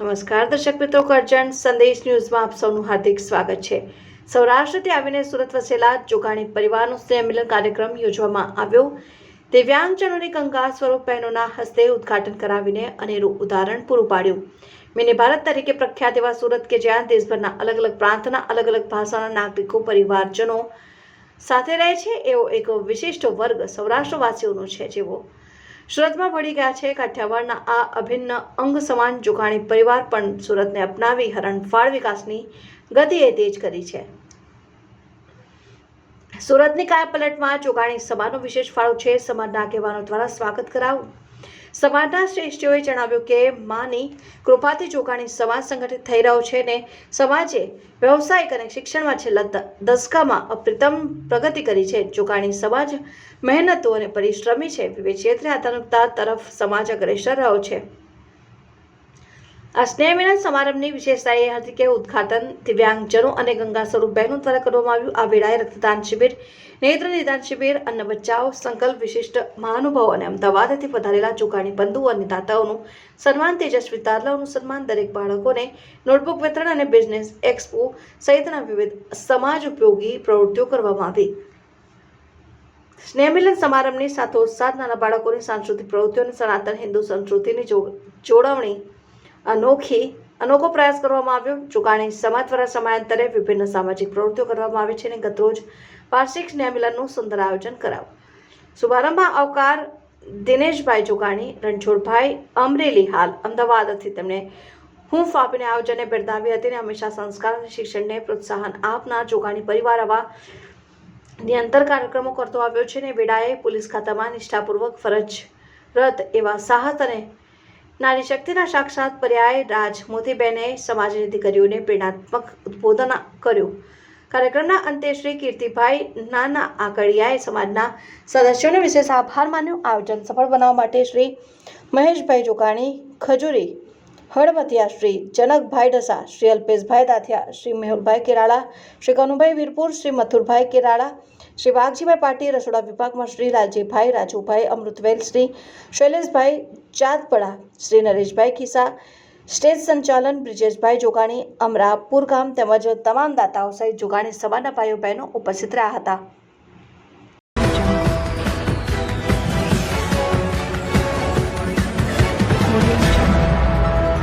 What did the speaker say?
નમસ્કાર, દર્શક મિત્રો, કરજણ સંદેશ ન્યૂઝમાં આપ સૌનું હાર્દિક સ્વાગત છે. સૌરાષ્ટ્રથી આવીને સુરત વસેલા જોગાણી પરિવારનો સ્નેહ કાર્યક્રમ યોજવામાં આવ્યો. દિવ્યાંગજનોને કંગાળ સ્વરૂપ બહેનોના હસ્તે ઉદ્ઘાટન કરાવીને અનેરું ઉદાહરણ પૂરું પાડ્યું. મિની ભારત તરીકે પ્રખ્યાત એવા સુરત કે જ્યાં દેશભરના અલગ અલગ પ્રાંતના અલગ અલગ ભાષાના નાગરિકો, પરિવારજનો સાથે રહે છે, એવો એક વિશિષ્ટ વર્ગ સૌરાષ્ટ્રવાસીઓનો છે જેવો સુરતમાં ભળી ગયા છે કાઠિયાવાડના આ અભિન્ન અંગ સમાન જોગાણી પરિવાર પણ સુરતને અપનાવી હરણફાળ વિકાસની ગતિએ તેજ કરી છે. સુરતની કાયાપલટમાં જોગાણી સમાજનો વિશેષ ફાળો છે. સમાજના આગેવાનો દ્વારા સ્વાગત કરાવું. સમાજના શ્રેષ્ઠીઓએ જણાવ્યું કે માની કૃપાથી જોગાણી સમાજ સંગઠિત થઈ રહ્યો છે ને સમાજે વ્યવસાયિક અને શિક્ષણમાં છેલ્લા દસકામાં અપ્રિતમ પ્રગતિ કરી છે. જોગાણી સમાજ મહેનતુ અને પરિશ્રમી છે. વિવિધ ક્ષેત્રે આધુનિકતા તરફ સમાજ અગ્રેસર રહ્યો છે. આ સ્નેહ મિલન સમારંભની વિશેષતા એ હતી કે ઉદ્ઘાટન દિવ્યાંગજનો અને ગંગા સ્વરૂપ બહેનો દ્વારા કરવામાં આવ્યું. આ વેળાએ રક્તદાન શિબિર, નેત્ર નિદાન શિબિર, અન્ન બચાવ સંકલ્પ વિશિષ્ટ મહાનુભાવ અને અમદાવાદથી પધારેલા ચુકાણી બંધુ અને દાતાઓનું સન્માન, તેજસ્વી તારલાઓનું સન્માન, દરેક બાળકોને નોટબુક વિતરણ અને બિઝનેસ એક્સપો સહિતના વિવિધ સમાજ ઉપયોગી પ્રવૃત્તિઓ કરવામાં આવી. સ્નેહમિલન સમારંભની સાથોસાથ નાના બાળકોની સાંસ્કૃતિક પ્રવૃત્તિઓ અને સનાતન હિન્દુ સંસ્કૃતિની જોડવણી અનોખી, અનોખો પ્રયાસ કરવામાં આવ્યો, ચુકાણી સમાજ દ્વારા સમયાંતરે વિભિન્ન સામાજિક પ્રવૃત્તિઓ કરવામાં આવે છે અને ગતરોજ વાર્ષિક સ્નેહમિલનનું સુંદર આયોજન કરાયું. શુભારંભમાં આવકાર દિનેશભાઈ ચુકાણી, રણછોડભાઈ અમરેલી હાલ અમદાવાદથી તેમણે હૂંફ આપીને આયોજનને બિરદાવી હતી અને હંમેશા સંસ્કાર અને શિક્ષણને પ્રોત્સાહન આપનાર જોગાણી પરિવાર આવા નિયંત્રણ કાર્યક્રમો કરતો આવ્યો છે અને વેડાએ પોલીસ ખાતામાં નિષ્ઠાપૂર્વક ફરજરત એવા સાહસ અને નારી શક્તિના સાક્ષાત પર્યાય રાજ મોતીબેને સમાજની દીકરીઓને પ્રેરણાત્મક ઉદ્બોધન કર્યું. કાર્યક્રમના અંતે શ્રી કીર્તિભાઈ નાના આકડિયાએ સમાજના સદસ્યોને વિશેષ આભાર માન્યો. આયોજન સફળ બનાવવા માટે શ્રી મહેશભાઈ જોગાણી ખજૂરી હળવતિયા શ્રી જનકભાઈ ડસા, શ્રી અલ્પેશભાઈ દાથિયા, શ્રી મેહુલભાઈ કેરાળા, શ્રી કનુભાઈ વીરપુર, શ્રી મથુરભાઈ કેરાળા, શ્રી વાઘજીભાઈ પાટીલ, રસોડા વિભાગમાં શ્રી રાજીભાઈ રાજુભાઈ, અમૃતવેલ શ્રી, શૈલેષભાઈ ચાંદપડા, શ્રી નરેશભાઈ ખિસા સ્ટેજ સંચાલન બ્રિજેશભાઈ જોગાણી, અમરાપુર ગામ તેમજ તમામ દાતાઓ સહિત જોગાણી સમાજના ભાઈઓ બહેનો ઉપસ્થિત રહ્યા હતા.